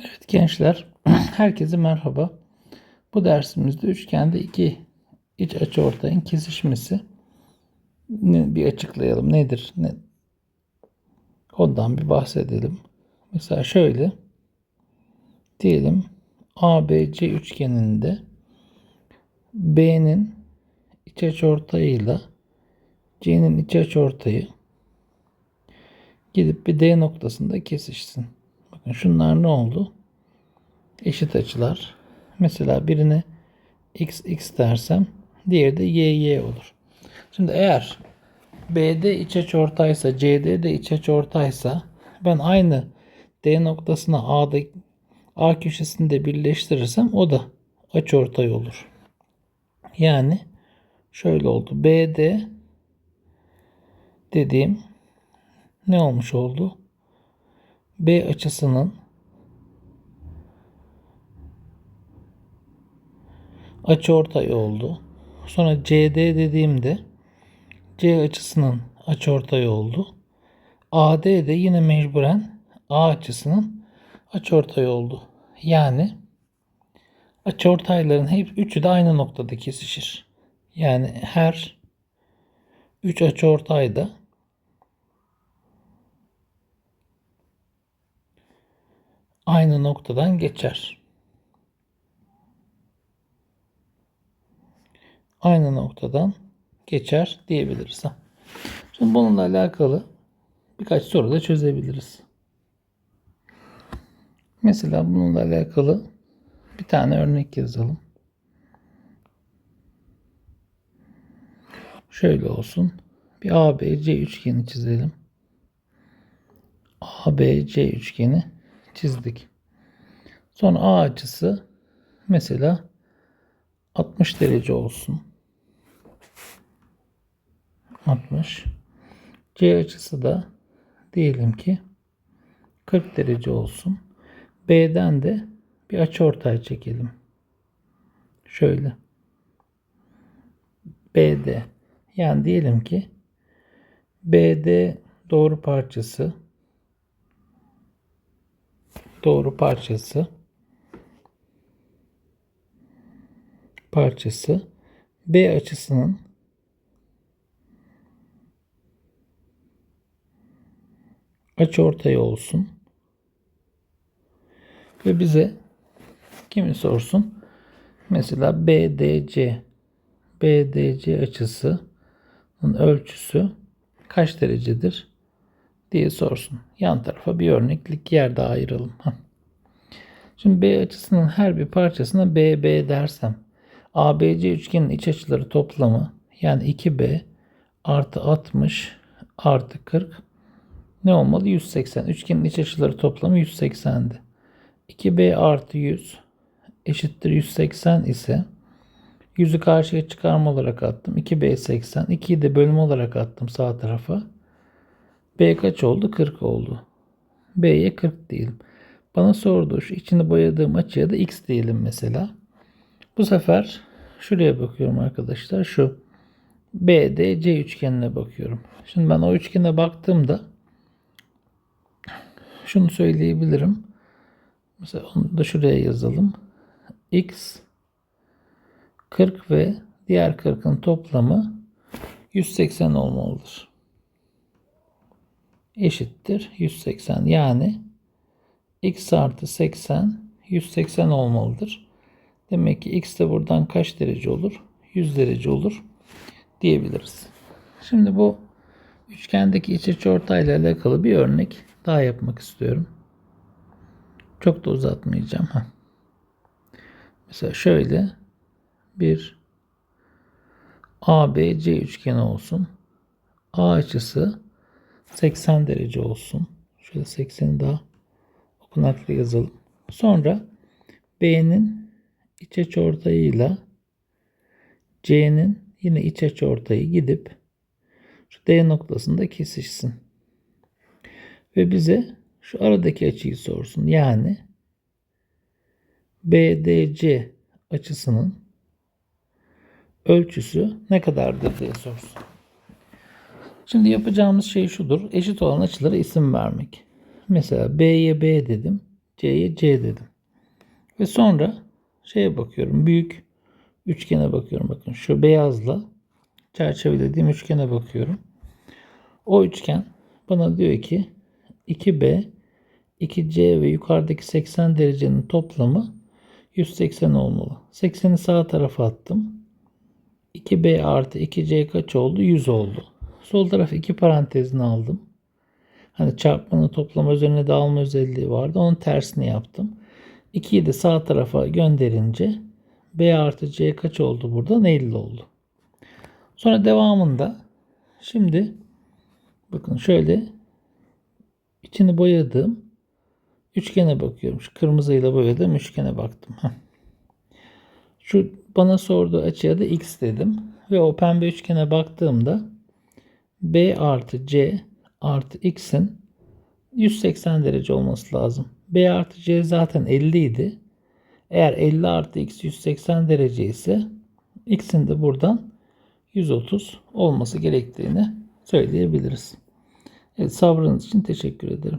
Evet gençler, herkese merhaba. Bu dersimizde üçgende iki iç açıortayın kesişmesi bir açıklayalım. Nedir? Ne? Ondan bir bahsedelim. Mesela şöyle diyelim ABC üçgeninde B'nin iç açıortayıyla C'nin iç açıortayı gidip bir D noktasında kesişsin. Şunlar ne oldu? Eşit açılar. Mesela birine x x dersem diğeri de y y olur. Şimdi eğer BD iç açıortaysa CD de iç açıortaysa ben aynı D noktasına A'da A köşesinde birleştirirsem o da açıortay olur. Yani şöyle oldu. BD dediğim ne olmuş oldu? B açısının açıortay oldu. Sonra CD dediğimde C açısının açıortay oldu. AD de yine mecburen A açısının açıortay oldu. Yani açıortayların hep üçü de aynı noktada kesişir. Yani her üç açıortay da aynı noktadan geçer. Aynı noktadan geçer diyebiliriz. Şimdi bununla alakalı birkaç soru da çözebiliriz. Mesela bununla alakalı bir tane örnek yazalım. Şöyle olsun. Bir ABC üçgeni çizelim. ABC üçgeni çizdik. Sonra A açısı mesela 60 derece olsun. 60. C açısı da diyelim ki 40 derece olsun. B'den de bir açıortay çekelim. Şöyle. BD. Yani diyelim ki BD doğru parçası doğru parçası parçası B açısının açıortayı olsun. Ve bize kimi sorsun? Mesela BDC BDC açısının ölçüsü kaç derecedir diye sorsun. Yan tarafa bir örneklik yer daha ayıralım. Şimdi B açısının her bir parçasına BB dersem ABC üçgenin iç açıları toplamı yani 2B artı 60 artı 40 ne olmalı? 180. Üçgenin iç açıları toplamı 180'di. 2B artı 100 eşittir 180 ise 100'ü karşıya çıkarma olarak attım. 2B 80. 2'yi de bölüm olarak attım sağ tarafa. B kaç oldu? 40 oldu. B'ye 40 diyelim. Bana sordu şu içini boyadığım açıya da x diyelim mesela. Bu sefer şuraya bakıyorum arkadaşlar. Şu BDC üçgenine bakıyorum. Şimdi ben o üçgene baktığımda şunu söyleyebilirim. Mesela onu da şuraya yazalım. X 40 ve diğer 40'ın toplamı 180 olmalıdır. Eşittir 180. Yani x artı 80 180 olmalıdır. Demek ki x de buradan kaç derece olur? 100 derece olur diyebiliriz. Şimdi bu üçgendeki iç açıortay ile alakalı bir örnek daha yapmak istiyorum. Çok da uzatmayacağım. Heh. Mesela şöyle bir ABC üçgeni olsun. A açısı 80 derece olsun. Şöyle 80'i daha okunaklı yazalım. Sonra B'nin iç açıortayıyla C'nin yine iç açıortayı gidip şu D noktasında kesişsin. Ve bize şu aradaki açıyı sorsun. Yani BDC açısının ölçüsü ne kadardır diye sorsun. Şimdi yapacağımız şey şudur. Eşit olan açılara isim vermek. Mesela B'ye B dedim. C'ye C dedim. Ve sonra şeye bakıyorum. Büyük üçgene bakıyorum. Bakın şu beyazla çerçevelediğim üçgene bakıyorum. O üçgen bana diyor ki 2B, 2C ve yukarıdaki 80 derecenin toplamı 180 olmalı. 80'i sağ tarafa attım. 2B artı 2C kaç oldu? 100 oldu. Sol taraf iki parantezini aldım. Hani çarpmanın toplama üzerine dağılma özelliği vardı. Onun tersini yaptım. 2'yi de sağ tarafa gönderince B artı C kaç oldu burada? 50 oldu. Sonra devamında şimdi bakın şöyle içini boyadığım üçgene bakıyorum. Şu kırmızıyla boyadığım üçgene baktım. Şu bana sorduğu açıya da x dedim. Ve o pembe üçgene baktığımda B artı C artı x'in 180 derece olması lazım. B artı C zaten 50 idi. Eğer 50 artı x 180 derece ise x'in de buradan 130 olması gerektiğini söyleyebiliriz. Evet, sabrınız için teşekkür ederim.